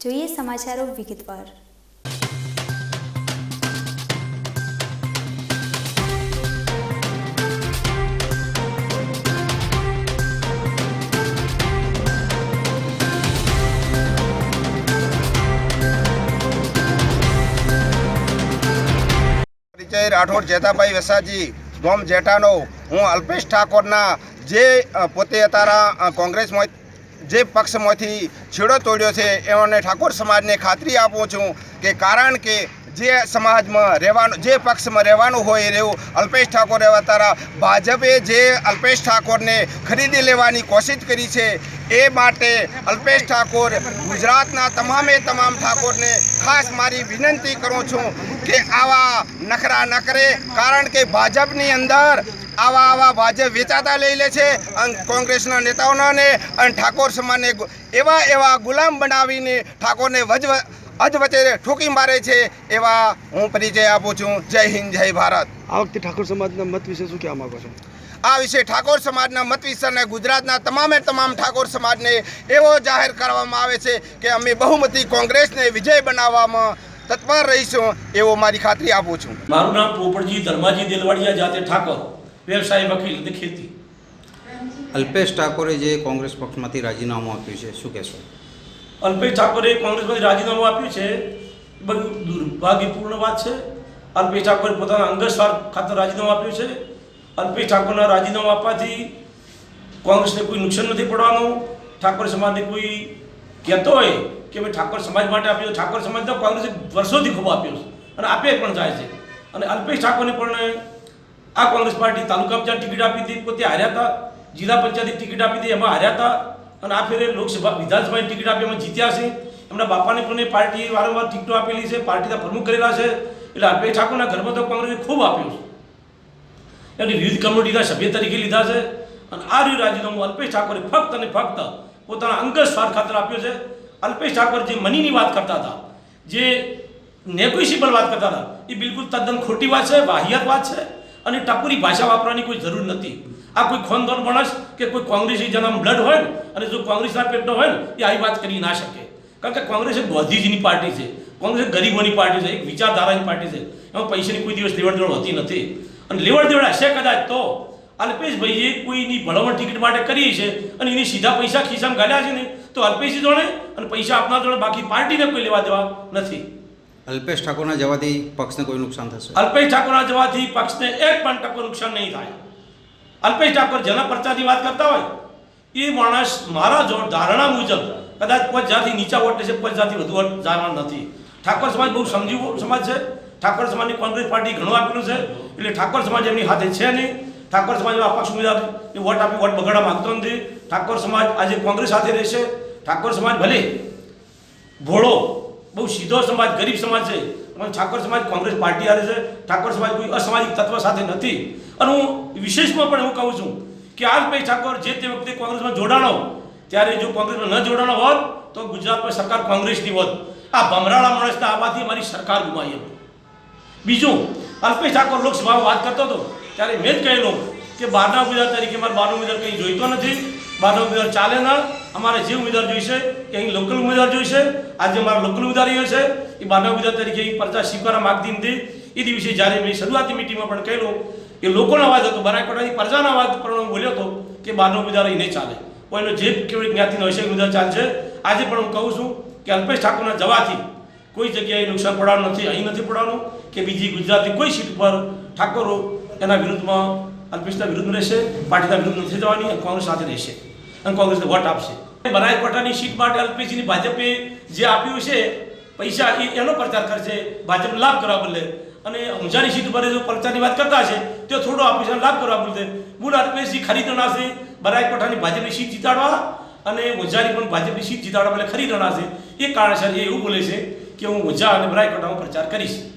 જોઈએ સમાચારો વિગતવાર. પરિચય રાઠોડ જેતાભાઈ વસાજી, ગોમ જેઠાનો. હું અલ્પેશ ઠાકોરના જે પોતે અત્યારે કોંગ્રેસમાં જે પક્ષમાંથી છેડો તોડ્યો છે એમને ઠાકોર સમાજને ખાતરી આપું છું કે કારણ કે જે સમાજમાં રહેવાનું, જે પક્ષમાં રહેવાનું હોય એ રહેવું અલ્પેશ ઠાકોર એવા તારા ભાજપે જે અલ્પેશ ઠાકોરને ખરીદી લેવાની કોશિશ કરી છે, એ માટે અલ્પેશ ઠાકોર ગુજરાતના તમામે તમામ ઠાકોરને ખાસ મારી વિનંતી કરું છું કે આવા નખરા ન કરે કારણ કે ભાજપની અંદર આવા આવા ભાજપ વેચાતા લઈ લે છે અને કોંગ્રેસના નેતાઓને અને ઠાકોર સમાજને એવા એવા ગુલામ બનાવીને ઠાકોરને વજ અધવચ્ચે ઠોકી મારે છે એવા હું પરિચય આપું છું. જય હિન્દ જય ભારત. આ વખતે ઠાકોર સમાજના મત વિશે શું કહેવા માગો છો? આ વિશે ઠાકોર સમાજના મત વિસ્તારને ગુજરાતના તમામે તમામ ઠાકોર સમાજને એવો જાહેર કરવામાં આવે છે કે અમે બહુમતી કોંગ્રેસને વિજય બનાવવામાં તત્પર રહીશું એવો મારી ખાતરી આપું છું. મારું નામ પોપટજી ધર્માજી દેલવાડિયા જાતે ઠાકોર. વ્યવસાય વકીલ અને ખેતી અલ્પેશ ઠાકોરે જે કોંગ્રેસ પક્ષમાંથી રાજીનામું આપ્યું છે શું કહેશો? અલ્પેશ ઠાકોરે કોંગ્રેસમાંથી રાજીનામું આપ્યું છે બધું દુર્ભાગ્યપૂર્ણ વાત છે. અલ્પેશ ઠાકોરે પોતાના અંગત સ્વાર્થ ખાતર રાજીનામું આપ્યું છે. અલ્પેશ ઠાકોરના રાજીનામું આપવાથી કોંગ્રેસને કોઈ નુકસાન નથી પડવાનું. ઠાકોર સમાજને કોઈ કહેતો હોય કે ભાઈ ઠાકોર સમાજ માટે આપ્યું ઠાકોર સમાજ તો કોંગ્રેસે વર્ષોથી ખૂબ આપ્યો છે અને આપે પણ જાય છે. અને અલ્પેશ ઠાકોરને પણ આ કોંગ્રેસ પાર્ટી તાલુકા પંચાયત ટિકિટ આપી હતી, પોતે હાર્યા હતા, જિલ્લા પંચાયતની ટિકિટ આપી હતી, એમાં હાર્યા હતા, અને આ ફેરે લોકસભા વિધાનસભાની ટિકિટ આપી એમાં જીત્યા છે. એમના બાપાને પણ એ પાર્ટીએ વારંવાર ટિકિટો આપેલી છે, પાર્ટીના પ્રમુખ કરેલા છે. એટલે અલ્પેશ ઠાકોરના ઘરમાં તો કોંગ્રેસે ખૂબ આપ્યું છે. એમની વિવિધ કમિટીના સભ્ય તરીકે લીધા છે. અને આ રહ્યું રાજીનામું અલ્પેશ ઠાકોરે ફક્ત અને ફક્ત પોતાના અંગત સ્વાર્થ ખાતર આપ્યો છે. અલ્પેશ ઠાકોર જે મનીની વાત કરતા હતા, જે નેગોશિયેબલ વાત કરતા હતા, એ બિલકુલ તદ્દન ખોટી વાત છે, વાહિયાત વાત છે. અને ટપુરી ભાષા વાપરવાની કોઈ જરૂર નથી. આ કોઈ ખોનદોન માણસ કે કોઈ કોંગ્રેસી જન્મ બ્લડ હોય ને, અને જો કોંગ્રેસના પેટનો હોય ને, એ આવી વાત કરી ના શકે. કારણ કે કોંગ્રેસ એક ગાંધીજીની પાર્ટી છે. કોંગ્રેસ ગરીબોની પાર્ટી છે, એક વિચારધારાની પાર્ટી છે. એમાં પૈસાની કોઈ દિવસ લેવડ દેવડ હોતી નથી. અને લેવડ દેવડ હશે કદાચ તો. અલ્પેશભાઈએ કોઈની ભલામણ ટિકિટ માટે કરી છે અને એની સીધા પૈસા ખિસ્સામાં ગાલ્યા છે ને, તો અલ્પેશ જોડે અને પૈસા આપનાર જોડે બાકી પાર્ટીને કોઈ લેવા દેવા નથી. અલ્પેશ ઠાકોરના જવાથી પક્ષને કોઈ નુકસાન થશે? અલ્પેશ ઠાકોરના જવાથી પક્ષને એક પણ ટકો નુકસાન નહીં થાય. અલ્પેશ ઠાકોર જેના પ્રચારની વાત કરતા હોય, એ માણસ મારા જો ધારણા મુજબ કદાચ પાંચ જાતિ નીચા વોટ છે પાંચ જાતિ વધુ વોટ જવાના નથી. ઠાકોર સમાજ બહુ સમજી સમાજ છે. ઠાકોર સમાજની કોંગ્રેસ પાર્ટી ઘણું આપેલું છે. એટલે ઠાકોર સમાજ એમની હાથે છે નહીં. ઠાકોર સમાજ પક્ષ એ વોટ આપી, વોટ બગાડવા માંગતો નથી. ઠાકોર સમાજ આજે કોંગ્રેસ સાથે રહેશે. ઠાકોર સમાજ ભલે ભોળો બહુ સીધો સમાજ, ગરીબ સમાજ છે. અને ઠાકોર સમાજ કોંગ્રેસ પાર્ટી હારે છે. ઠાકોર સમાજ કોઈ અસામાજિક તત્વ સાથે નથી. અને હું વિશેષમાં પણ હું કહું છું કે આ ભાઈ ઠાકોર જે તે વખતે કોંગ્રેસમાં જોડાણો, ત્યારે જો કોંગ્રેસમાં ન જોડાણો હોત, તો ગુજરાતમાં સરકાર કોંગ્રેસની હોત. આ ભમરાળા માણસના આવવાથી અમારી સરકાર ગુમાવી હતી. બીજું અલ્પેશ ઠાકોર લોકસભામાં વાત કરતો હતો, ત્યારે મેં જ કહેલું કે બહારના ઉમેદવાર તરીકે મારે બહારનો ઉમેદવાર કંઈ જોઈતો નથી. બહારનો ઉમેદવાર ચાલે ના, અમારે જે ઉમેદવાર જોઈશે કે અહીં લોકલ ઉમેદવાર જોઈશે, આજે મારા લોકલ ઉમેદવાર અહીંયા છે એ બહારના ઉમેદવાર તરીકે અહીં પરચા સ્વીકારવા માગતી હતી. એ દિવસે જ્યારે મેં શરૂઆતની મિટિંગમાં પણ કહેલું કે લોકોનો અવાજ હતો બનાસકાંઠાની પ્રજાના અવાજ પર હું બોલ્યો હતો કે બહારનો ઉમેદવાર અહીં નહીં ચાલે. કોઈનો જે કેવી જ્ઞાતિનો હશે ઉમેદવાર ચાલશે, આજે પણ હું કહું છું કે અલ્પેશ ઠાકોરના જવાથી કોઈ જગ્યાએ નુકસાન પડવાનું નથી, અહીં નથી પડવાનું કે બીજી ગુજરાતની કોઈ સીટ પર ઠાકોરો એના વિરુદ્ધમાં અલ્પેશના વિરુદ્ધમાં રહેશે પાર્ટીના વિરુદ્ધ નથી જવાની અને કોંગ્રેસ સાથે રહેશે. અને કોંગ્રેસને વોટ આપશે. બનાસકાંઠાની સીટ માટે અલ્પેશની ભાજપે જે આપ્યું છે, પૈસા એનો પ્રચાર કરશે, ભાજપને લાભ કરવા બદલે. અને ઊંઝાની સીટ પર જો પ્રચારની વાત કરતા હશે, તો થોડો આપીશ, લાભ કરવા બદલે. મૂળ અલ્પેશજી ખરીદ છે બનાસકાંઠાની ભાજપની સીટ જીતાડવા અને ઊંઝાની પણ ભાજપની સીટ જીતાડવા બદલે ખરીદ છે. એ કારણસર એ એવું બોલે છે કે હું ઊંઝા અને બનાસકાંઠામાં પ્રચાર કરીશ.